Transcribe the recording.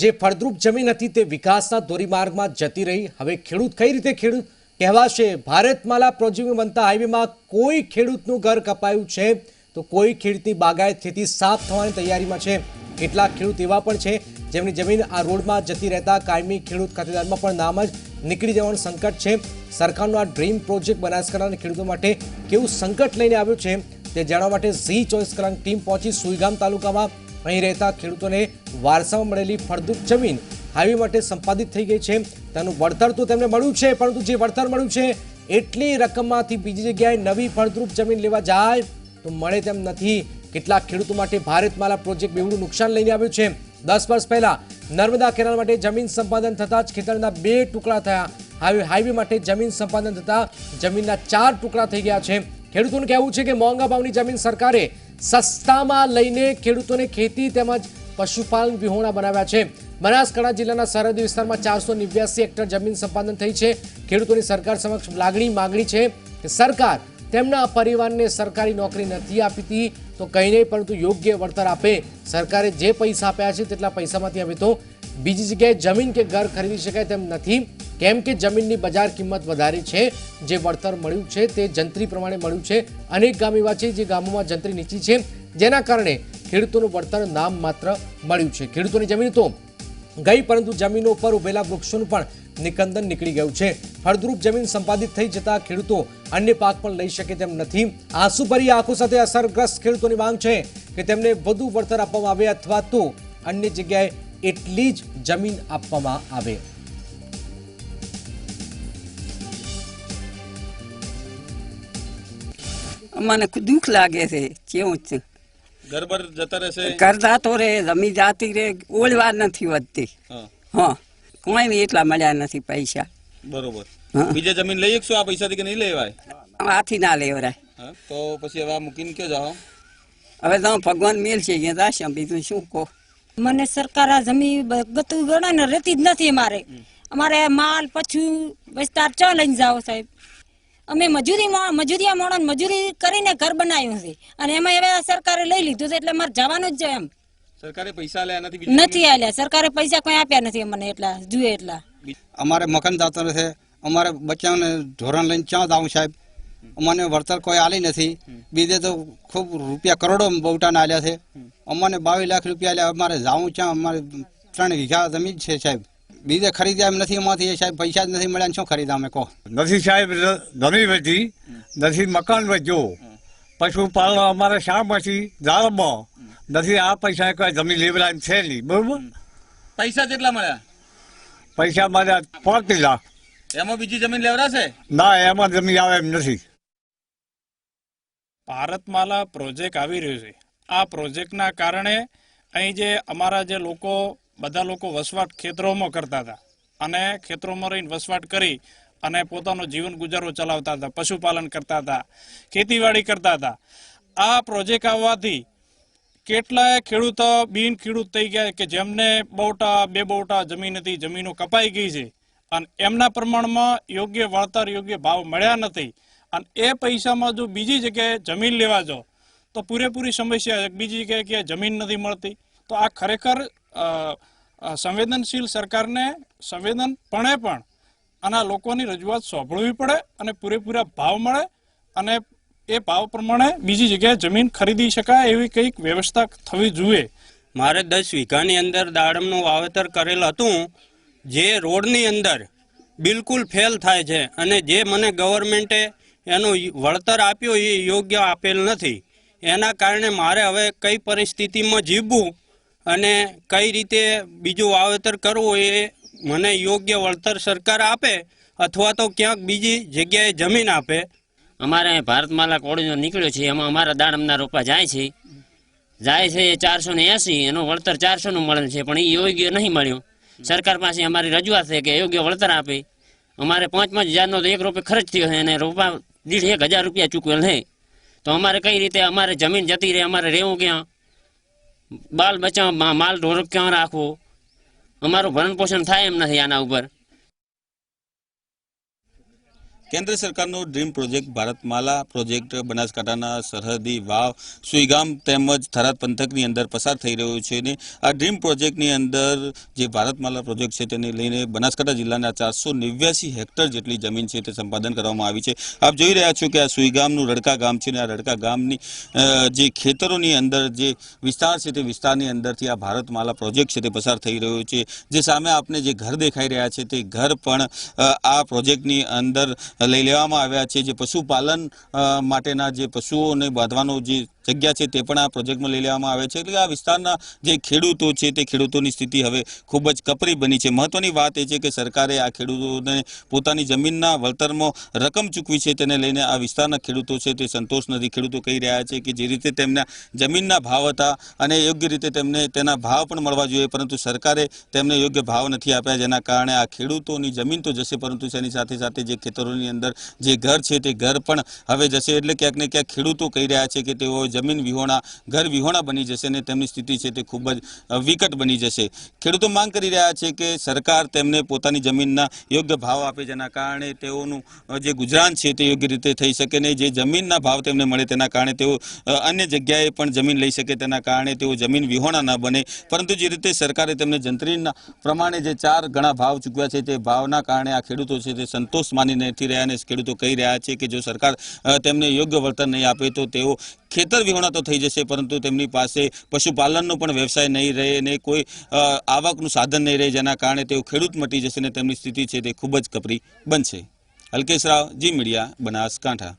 જે ફળદ્રુપ જમીન હતી તે વિકાસના ધોરીમાર્ગમાં જતી રહી. હવે ખેડૂત કઈ રીતે ખેડૂત? કહેવાશે, ભારતમાલા પ્રોજેક્ટ બનતા હાઈવેમાં કોઈ ખેડૂતનું ઘર કપાયું છે. તો કોઈ ખેડૂતની બાગાયત ખેતી સાફ થવાની તૈયારીમાં છે. કેટલાક ખેડૂત એવા પણ છે જેમની જમીન આ રોડમાં જતી રહેતા કાયમી ખેડૂત ખાતેદારમાં પણ નામ જ નીકળી જવાનું સંકટ છે. સરકારનો આ ડ્રીમ પ્રોજેક્ટ બનાસકાંઠાના ખેડૂતો માટે કેવું સંકટ લઈને આવ્યું છે તે જાણવા માટે ઝી ચોઈસ કલાક ટીમ પહોંચી સુઈગામ તાલુકામાં અહીં રહેતા ખેડૂતોને વારસામાં મળેલી ફળદ્રુપ જમીન હાઈવે માટે સંપાદિત થઈ ગઈ છે. તેનું વળતર તો તેમને મળ્યું છે, પરંતુ જે વળતર મળ્યું છે, એટલી રકમમાંથી બીજી જગ્યાએ નવી ફળદ્રુપ જમીન લેવા જાય તો મળે તેમ નથી. કેટલાક ખેડૂતો માટે ભારતમાલા પ્રોજેક્ટ બેવડું નુકસાન લઈને આવ્યું છે. દસ વર્ષ પહેલા નર્મદા કેનાલ માટે જમીન સંપાદન થતાં જ ખેતરના બે ટુકડા થયા. હાઈવે હાઈવે માટે જમીન સંપાદન થતાં જમીનના ચાર ટુકડા થઈ ગયા છે. ખેડૂતોનું કહેવું છે કે મોંઘા ભાવની જમીન સરકારે સસ્તામાં લઈને ખેડૂતોને ખેતી તેમજ પશુપાલન વિહોણા બનાવ્યા છે. બનાસકાંઠા જિલ્લાના સરહદી વિસ્તારમાં ચારસો નેવ્યાસી હેક્ટર જમીન સંપાદન થઈ છે. ખેડૂતોની સરકાર સમક્ષ લાગણી માંગણી છે કે સરકાર તેમના પરિવારને સરકારી નોકરી નથી આપીતી. તો કંઈ નહીં, પરંતુ યોગ્ય વળતર આપે. સરકારે જે પૈસા આપ્યા છે તેટલા પૈસામાંથી હવે તો બીજી જગ્યાએ જમીન કે ઘર ખરીદી શકાય તેમ નથી. કેમ કે જમીનની બજાર કિંમત વધારે છે. જે વળતર મળ્યું છે તે જંત્રી પ્રમાણે મળ્યું છે. અનેક ગામ એવા છે જે ગામોમાં જંત્રી નીચી છે. જેના કારણે ખેડૂતોનું વળતર નામ માત્ર મળ્યું છે. ખેડૂતોની જમીન તો ગઈ, પરંતુ જમીનો પર ઉભેલા વૃક્ષોનું પણ નિકંદન નીકળી ગયું છે. ફળદ્રુપ જમીન સંપાદિત થઈ જતા ખેડૂતો અન્ય પાક પણ લઈ શકે તેમ નથી. આંસુભરી આંખો સાથે અસરગ્રસ્ત ખેડૂતોની માંગ છે કે તેમને વધુ વળતર આપવામાં આવે અથવા તો અન્ય જગ્યાએ એટલી જ જમીન આપવામાં આવે. મને દુઃખ લાગે છે. કેવું છે? ગરબર જતા રહેશે. કરતા તો રે રમી જાતી રે ઓળવા નથી વધતી. હા. હા. કોઈ બી એટલા મળ્યા નથી પૈસા. બરોબર. હા. બીજે જમીન લઈ શકશો આ પૈસાથી કે નહીં લેવાય આથી ના લેવરાય. તો પછી હવે આ મૂકીને ક્યાં જાઓ? હવે તો ભગવાન મેલ છે કે જશે બીજું શું કહો? મને સરકાર આ જમીન ગતું ગણે ને રહેતી જ નથી અમારે. અમારે માલ પછું વિસ્તાર ચ લઈને જાઓ સાહેબ? અમે મજૂરી મજૂરીયા મજૂરિયા મોણો મજૂરી કરીને ઘર બનાવ્યું છે. અને એમાં હવે આ સરકારે લઈ લીધું છે એટલે મારે જવાનું જ છે એમ. સરકારે પૈસા આલ્યા નથી નથી આલ્યા. સરકારે પૈસા કોઈ આપ્યા નથી અમને એટલા જુએ એટલા. અમારે મકાન દાતો નથી અમારે બચ્ચાઓને ધોરણ લઈને ક્યાં જાઉં સાહેબ? અમને વળતર કોઈ આલી નથી. બીજે તો ખૂબ રૂપિયા કરોડો બહુટાના આલ્યા છે. અમને બાવીસ લાખ રૂપિયા આલ્યા. અમારે જાઉં ક્યાં? અમારે ત્રણ વીઘા જમીન છે સાહેબ. બીજે ખરીદ્યા એમ નથી એમાંથી સાહેબ. પૈસા જ નથી મળ્યા. શું ખરીદા અમે? કહો. નથી સાહેબ જમીન વધી નથી મકાન વધ્યો. પશુપાલન અમારે શા પછી દાળમાં. નથી આ પૈસા કોઈ જમીન લેવલા એમ છે નહીં બરોબર? પૈસા કેટલા મળ્યા? પૈસા મળ્યા પાંત્રીસ લાખ. એમાં બીજી જમીન લેવડાશે? ના એમાં જમીન આવે એમ નથી. ભારતમાલા પ્રોજેક્ટ આવી રહ્યો છે. આ પ્રોજેક્ટના કારણે અહીં જે અમારા જે લોકો બધા લોકો વસવાટ ખેતરોમાં કરતા હતા અને ખેતરોમાં રહીને વસવાટ કરી અને પોતાનો જીવન ગુજારો ચલાવતા હતા પશુપાલન કરતા હતા ખેતીવાડી કરતા હતા. આ પ્રોજેક્ટ આવવાથી કેટલાય ખેડૂતો બિન ખેડૂત થઈ ગયા કે જેમને બહુટા, બે બહુટા જમીન હતી, જમીનો કપાઈ ગઈ છે. અને એમના પ્રમાણમાં યોગ્ય વળતર, યોગ્ય ભાવ મળ્યા નથી. અને એ પૈસામાં જો બીજી જગ્યાએ જમીન લેવા જાઓ, તો પૂરેપૂરી સમસ્યા બીજી જગ્યાએ કે જમીન નથી મળતી. તો આ ખરેખર સંવેદનશીલ સરકારને સંવેદનપણે પણ આના લોકોની રજૂઆત સાંભળવી પડે અને પૂરેપૂરા ભાવ મળે અને એ ભાવ પ્રમાણે બીજી જગ્યાએ જમીન ખરીદી શકાય એવી કંઈક વ્યવસ્થા થવી જોઈએ. મારે દસ વીઘાની અંદર દાડમનું વાવેતર કરેલ હતું, જે રોડની અંદર બિલકુલ ફેલ થાય છે અને જે મને ગવર્મેન્ટે એનું વળતર આપ્યું એ યોગ્ય આપેલ નથી. એના કારણે મારે હવે કઈ પરિસ્થિતિમાં જીવવું અને કઈ રીતે બીજું વાવેતર કરવું એ મને યોગ્ય વળતર સરકાર આપે અથવા તો ક્યાંક બીજી જગ્યાએ જમીન આપે. અમારે અહીં ભારતમાલા કોળીનો નીકળ્યો છે, એમાં અમારા દાડમના રોપા જાય છે. જાય છે એ ચારસો ને એસી, એનું વળતર ચારસોનું મળેલ છે, પણ એ યોગ્ય નહીં મળ્યું. સરકાર પાસે અમારી રજૂઆત છે કે યોગ્ય વળતર આપે. અમારે પાંચ પાંચ હજારનો તો એક રૂપિયા ખર્ચ થયો છે, અને રોપા દીઠ એક હજાર રૂપિયા ચૂકવેલ છે. તો અમારે કઈ રીતે અમારે જમીન જતી રહે, અમારે રહેવું ક્યાં? બાલ બચાવ માલ ઢોર ક્યાં રાખવો? અમારું ભરણ પોષણ થાય એમ નથી આના ઉપર. કેન્દ્ર સરકારનો ડ્રીમ પ્રોજેક્ટ ભારતમાલા પ્રોજેક્ટ બનાસકાંઠાના સરહદી વાવ સુઈગામ તેમજ થરાદ પંથકની અંદર પસાર થઈ રહ્યો છે અને આ ડ્રીમ પ્રોજેક્ટની અંદર જે ભારતમાલા પ્રોજેક્ટ છે તેને લઈને બનાસકાંઠા જિલ્લાના ચારસો નેવ્યાસી હેક્ટર જેટલી જમીન છે તે સંપાદન કરવામાં આવી છે. આપ જોઈ રહ્યા છો કે આ સુઈગામનું રડકા ગામ છે અને આ રડકા ગામની જે ખેતરોની અંદર જે વિસ્તાર છે તે વિસ્તારની અંદરથી આ ભારતમાલા પ્રોજેક્ટ છે તે પસાર થઈ રહ્યો છે. જે સામે આપને જે ઘર દેખાઈ રહ્યા છે તે ઘર પણ આ પ્રોજેક્ટની અંદર લઈ લેવામાં આવ્યા છે. જે પશુપાલન માટેના જે પશુઓને બાંધવાનો જે જગ્યા છે તે પણ આ પ્રોજેક્ટમાં લઈ લેવામાં આવે છે. એટલે આ વિસ્તારના જે ખેડૂતો છે તે ખેડૂતોની સ્થિતિ હવે ખૂબ જ કપરી બની છે. મહત્વની વાત એ છે કે સરકારે આ ખેડૂતોને પોતાની જમીનના વળતરમાં રકમ ચૂકવી છે. તેને લઈને આ વિસ્તારના ખેડૂતો છે તે સંતોષ નથી. ખેડૂતો કહી રહ્યા છે કે જે રીતે તેમના જમીનના ભાવ હતા અને યોગ્ય રીતે તેમને તેના ભાવ પણ મળવા જોઈએ. પરંતુ સરકારે તેમને યોગ્ય ભાવ નથી આપ્યા. જેના કારણે આ ખેડૂતોની જમીન તો જશે, પરંતુ તેની સાથે સાથે જે ખેતરોની અંદર જે ઘર છે તે ઘર પણ હવે જશે. એટલે ક્યાંક ને ક્યાંક ખેડૂતો કહી રહ્યા છે કે તેઓ જમીન વિહોણા, ઘર વિહોણા બની જશે અને તેમની સ્થિતિ છે તે ખૂબ જ વિકટ બની જશે. ખેડૂતો માંગ કરી રહ્યા છે કે સરકાર તેમને પોતાની જમીનના યોગ્ય ભાવ આપે, જેના કારણે તેઓનું જે ગુજરાન છે તે યોગ્ય રીતે થઈ શકે ને જે જમીનના ભાવ તેમને મળે તેના કારણે તેઓ અન્ય જગ્યાએ પણ જમીન લઈ શકે તેના કારણે તેઓ જમીન વિહોણા ન બને. પરંતુ જે રીતે સરકારે તેમને જંત્રીના પ્રમાણે જે ચાર ગણા ભાવ ચૂકવ્યા છે તે ભાવના કારણે આ ખેડૂતો છે તે સંતોષ માની નથી રહ્યા અને ખેડૂતો કહી રહ્યા છે કે જો સરકાર તેમને યોગ્ય વળતર નહીં આપે તો તેઓ ખેતર વિહોણા તો થઈ જશે, પરંતુ તેમની પાસે પશુપાલનનો પણ વ્યવસાય નહીં રહે અને કોઈ આવકનું સાધન નહીં રહે, જેના કારણે તેઓ ખેડૂત મટી જશે અને તેમની સ્થિતિ છે તે ખૂબ જ કપરી બનશે. અલ્કેશ રાવ, જી મીડિયા, બનાસકાંઠા.